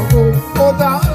foco toda hora.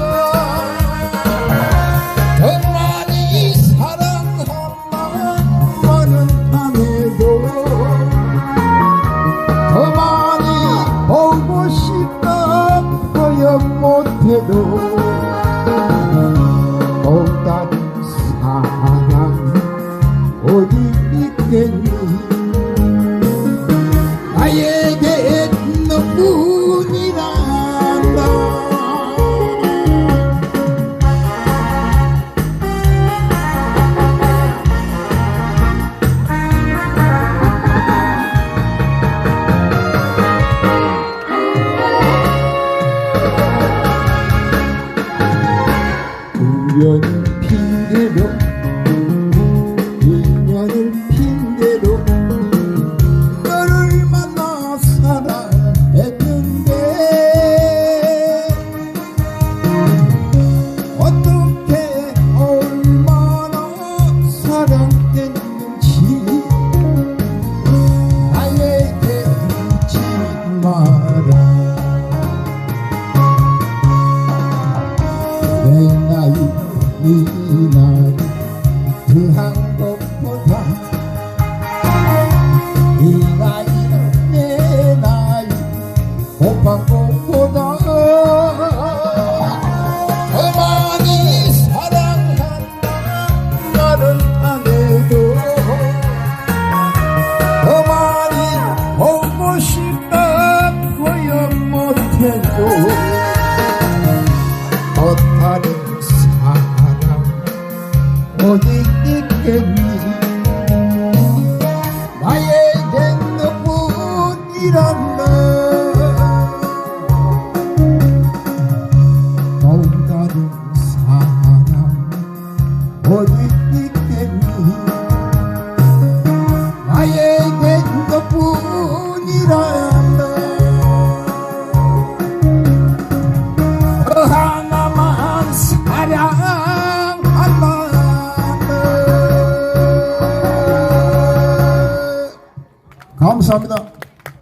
우연을 핑계로 인간을 핑계로 너를 만나 사랑했는데 어떻게 얼마나 사랑했는지 나에게 묻지 마라. love to hang. 이란 감사합니다.